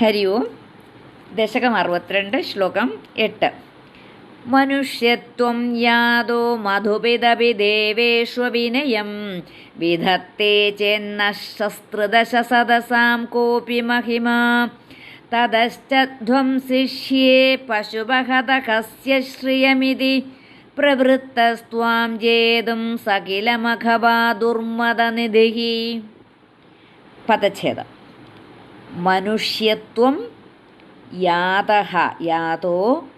ഹരി ഓം ദശകം അറുപത്തിരണ്ട് ശ്ലോകം എട്ട്. മനുഷ്യത്വം യാതോ മധുപിതപി ദേവേഷ്വവിനയം വിധത്തെ ചെന്നശസ്തൃദശ സദസാം കോപി മഹിമ. തതശ്ചധ്വംസിഷ്യേ പശുപഹതകസ്യ ശ്രിയമിതി. പ്രവൃത്തസ്ത്വാം ജേതും സകിലമഖവാ ദുർമദനിധി പദച്ഛേദം. മനുഷ്യത്വം യാതഹ യാതോ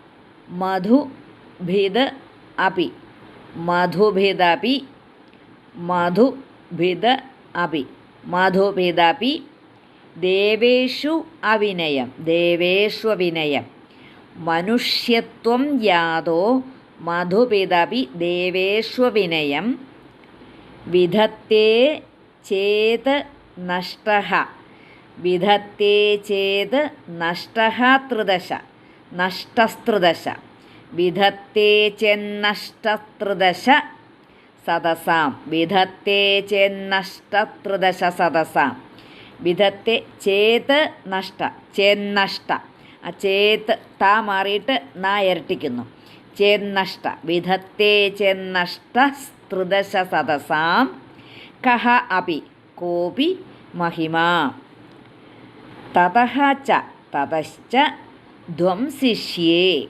മധുഭിത് അപി. മധുഭിദപി മധുഭിത് അപി മധുഭിദപി ദേവേഷു അവിനയം ദേവേഷു അവിനയം. മനുഷ്യത്വം യാതോ മധുപിതപി ദേവേഷ്വവിനയം വിധത്തെ ചേത് നഷ്ട വിധത്തെ ചേത് നഷ്ടഹാതൃദശ ത്രിദശ നഷ്ടസ്ത്രിദശ. വിധത്തെ ചെന്നഷ്ടത്രിദശ സദസാം. വിധത്തെ ചെന്നഷ്ടത്രിദശ സദസാം. വിധത്തെ ചേത് നഷ്ട ചെന്നഷ്ട ആ ചേത്ത് താ മാറിയിട്ട് നാ ഇരട്ടിക്കുന്നു. ചെന്നഷ്ട വിധത്തെ ചെന്നഷ്ട സ്ത്രിദശ സദസാം. കഹ അപി കോപി മഹിമാ. തതഃ ച തതശ്ച ധ്വംസിഷ്യേ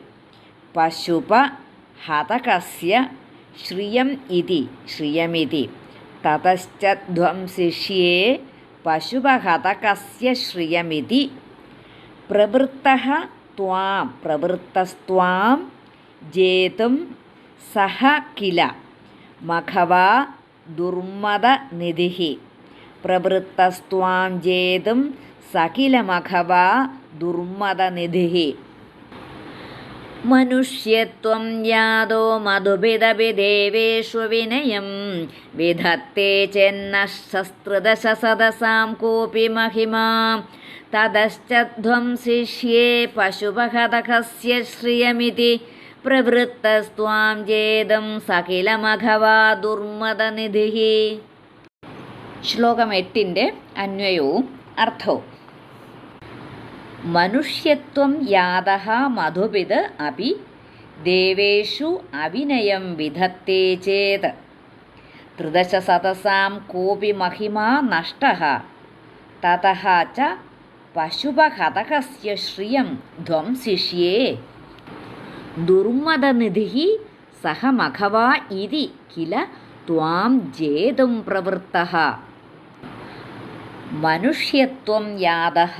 പശുപ ഹതകസ്യ ശ്രിയം ഇതി ശ്രിയമിതി. തതശ്ച ധ്വംസിഷ്യേ പശുപഹതകസ്യ ശ്രിയമിതി. പ്രവൃത്തഃ ത്വാം പ്രവൃത്തസ്ത്വാം ജേതും സഹ കില. മഖവാ ദുർമദനിധി. പ്രവൃത്തസ്ത്വാം ജേതും സകിലമഖവാ ദുർമതനിധി മനുഷ്യത്വം യാതോ മധുഭിതപി ദേവേഷു വിനയം. വിധത്തെ ചെന്നശസ്തൃദശ സദസാം കോപി മഹിമാ. തതശ്ചധ്വംസിഷ്യേ പശുപഹതകസ്യ ശ്രിയമിതി. പ്രവൃത്തസ്ത്വാം ജേതം സകിലമഘവാ ദുർമതനിധി ശ്ലോകം എട്ടിന്റെ അന്വയവും അർത്ഥവും. മനുഷ്യത്വം യാത മധുപിത് അപി ദേവേഷു അവിനയം വിധത്തെ ചേത്. ത്രിദശ സദസാം കോപി മഹിമാ നഷ്ട തതഃ ച പശുപഹതകസ്യ ശ്രിയം ധ്വംസിഷ്യേ. ദുർമദനിധി സഹ മഖവാ ഇതി കില ത്വാം ജേതും പ്രവൃത്ത മനുഷ്യത്വം യാതഃ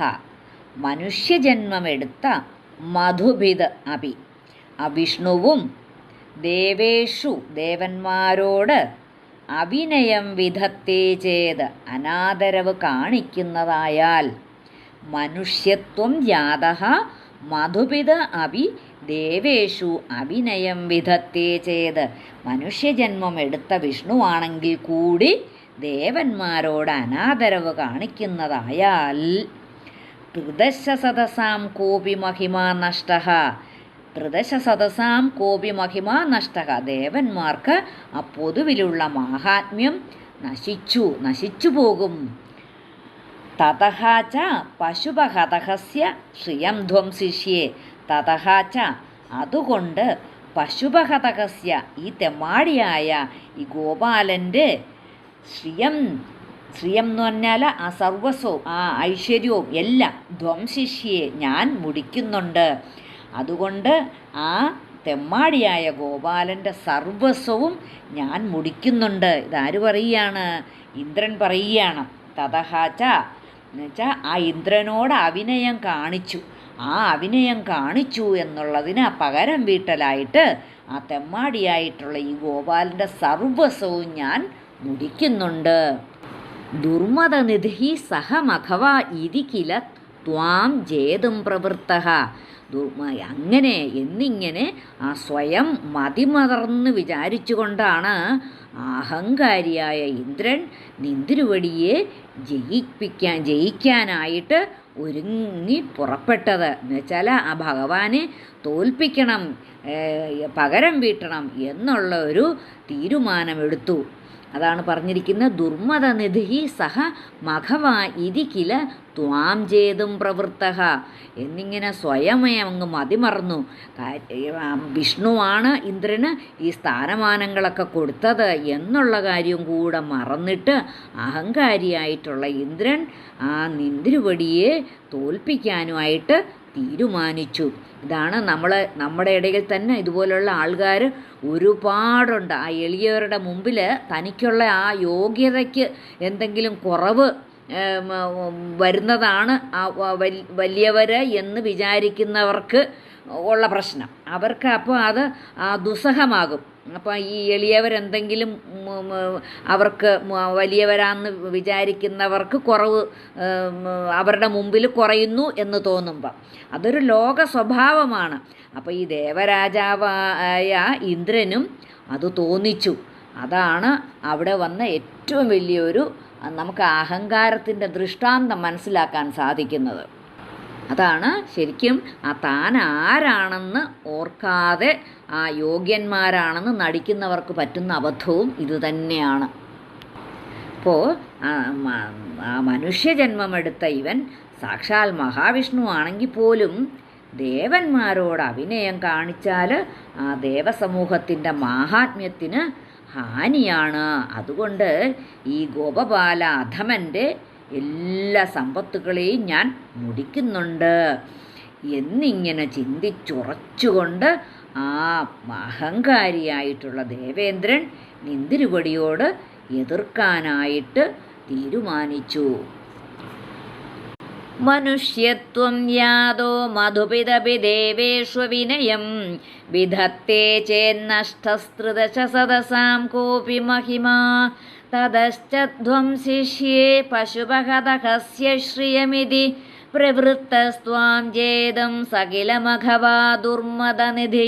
മനുഷ്യജന്മമെടുത്ത മധുഭിത് അപി വിഷ്ണുവും ദേവേഷു ദേവന്മാരോട് അഭിനയം വിധത്തെ ചെയ്ത് അനാദരവ് കാണിക്കുന്നതായാൽ മനുഷ്യത്വം ജാത മധുപിത അഭി ദേവേഷു അഭിനയം വിധത്തെ ചെയ്ത് മനുഷ്യജന്മം എടുത്ത വിഷ്ണുവാണെങ്കിൽ കൂടി ദേവന്മാരോട് അനാദരവ് കാണിക്കുന്നതായാൽ ത്രിദശ സദസാം കോപി മഹിമാ നഷ്ട. ത്രിദശ സദസാം കോപി മഹിമാ നഷ്ട. ദേവന്മാർക്ക് അപ്പൊതുവിലുള്ള പൊതുവിലുള്ള മാഹാത്മ്യം നശിച്ചു നശിച്ചു പോകും. തതഹ ച പശുപഹതഹസ്യ ശ്രിയം ധ്വംസിഷ്യേ. തതഹ ച അതുകൊണ്ട് പശുപഹതഹസ്യ ഈ തെമ്മാടിയായ ഈ ഗോപാലന്റെ ശ്രിയം ശ്രിയം എന്ന് പറഞ്ഞാൽ ആ സർവസ്വവും ആ ഐശ്വര്യവും എല്ലാം ധ്വംശിഷ്യെ ഞാൻ മുടിക്കുന്നുണ്ട്. അതുകൊണ്ട് ആ തെമ്മാടിയായ ഗോപാലന്റെ സർവസ്വവും ഞാൻ മുടിക്കുന്നുണ്ട്. ഇതാര് പറയുകയാണ്? ഇന്ദ്രൻ പറയുകയാണ് തഥഹാച്ച എന്നുവെച്ചാൽ ആ ഇന്ദ്രനോട് അഭിനയം കാണിച്ചു. ആ അഭിനയം കാണിച്ചു എന്നുള്ളതിന് പകരം വീട്ടലായിട്ട് ആ തെമ്മാടിയായിട്ടുള്ള ഈ ഗോപാലന്റെ സർവസ്വവും ഞാൻ മുടിക്കുന്നുണ്ട്. ദുർമദനിധി സഹമഖവ ഇതി കില ത്വാം ജേതും പ്രവൃത്ത അങ്ങനെ എന്നിങ്ങനെ ആ സ്വയം മതിമറന്ന് വിചാരിച്ചുകൊണ്ടാണ് അഹങ്കാരിയായ ഇന്ദ്രൻ നിന്തിരുവടിയെ ജയിപ്പിക്കാൻ ജയിക്കാനായിട്ട് ഒരുങ്ങി പുറപ്പെട്ടത്. എന്നുവെച്ചാൽ ആ ഭഗവാനെ തോൽപ്പിക്കണം പകരം വീട്ടണം എന്നുള്ള ഒരു തീരുമാനമെടുത്തു. അതാണ് പറഞ്ഞിരിക്കുന്നത് ദുർമതനിധി സഹ മഘവ ഇതി കില ത്വാം ചേതും പ്രവൃത്ത എന്നിങ്ങനെ സ്വയമേ അങ്ങ് മതിമറന്നു. വിഷ്ണുവാണ് ഇന്ദ്രന് ഈ സ്ഥാനമാനങ്ങളൊക്കെ കൊടുത്തത് എന്നുള്ള കാര്യം കൂടെ മറന്നിട്ട് അഹങ്കാരിയായിട്ടുള്ള ഇന്ദ്രൻ ആ നിന്തിരുവടിയെ തോൽപ്പിക്കാനുമായിട്ട് തീരുമാനിച്ചു. ഇതാണ് നമ്മളെ നമ്മുടെ ഇടയിൽ തന്നെ ഇതുപോലുള്ള ആൾക്കാർ ഒരുപാടുണ്ട്. ആ എളിയവരുടെ മുമ്പിൽ തനിക്കുള്ള ആ യോഗ്യതയ്ക്ക് എന്തെങ്കിലും കുറവ് വരുന്നതാണ് ആ വലിയവർ എന്ന് വിചാരിക്കുന്നവർക്ക് ഉള്ള പ്രശ്നം. അവർക്ക് അപ്പോൾ അത് ദുസ്സഹമാകും. അപ്പോൾ ഈ എളിയവരെന്തെങ്കിലും അവർക്ക് വലിയവരാന്ന് വിചാരിക്കുന്നവർക്ക് കുറവ് അവരുടെ മുമ്പിൽ കുറയുന്നു എന്ന് തോന്നുമ്പം. അതൊരു ലോക സ്വഭാവമാണ്. അപ്പോൾ ഈ ദേവരാജാവായ ഇന്ദ്രനും അത് തോന്നിച്ചു. അതാണ് അവിടെ വന്ന ഏറ്റവും വലിയൊരു നമുക്ക് അഹങ്കാരത്തിന്റെ ദൃഷ്ടാന്തം മനസ്സിലാക്കാൻ സാധിക്കുന്നത്. അതാണ് ശരിക്കും ആ താൻ ആരാണെന്ന് ഓർക്കാതെ ആ യോഗ്യന്മാരാണെന്ന് നടിക്കുന്നവർക്ക് പറ്റുന്ന അബദ്ധവും ഇതുതന്നെയാണ് അപ്പോൾ ആ മനുഷ്യജന്മമെടുത്ത ഇവൻ സാക്ഷാൽ മഹാവിഷ്ണു ആണെങ്കിൽ പോലും ദേവന്മാരോട് അഭിനയം കാണിച്ചാൽ ആ ദേവസമൂഹത്തിന്റെ മാഹാത്മ്യത്തിന് ഹാനിയാണ്. അതുകൊണ്ട് ഈ ഗോപബാല അധമന്റെ എല്ലാ സമ്പത്തുകളെയും ഞാൻ മുടിക്കുന്നുണ്ട്. എന്നിങ്ങനെ ചിന്തിച്ചുറച്ചുകൊണ്ട് ആ അഹങ്കാരിയായിട്ടുള്ള ദേവേന്ദ്രൻ നിന്തിരുപടിയോട് എതിർക്കാനായിട്ട് തീരുമാനിച്ചു. മനുഷ്യത്വം യാതോ മധുപിതപി ദേവേഷു വിനയം വിധത്തെ ചേന്നഷ്ടസ്തൃദശ സദസാം കോപി മഹിമാ തതശ്ചധ്വം ശിഷ്യേ പശുപഹതഹസ്യ ശ്രിയമിതി പ്രവൃത്തസ്ത്വാം ജേദം സകിലമഘവാ ദുർമദനിധി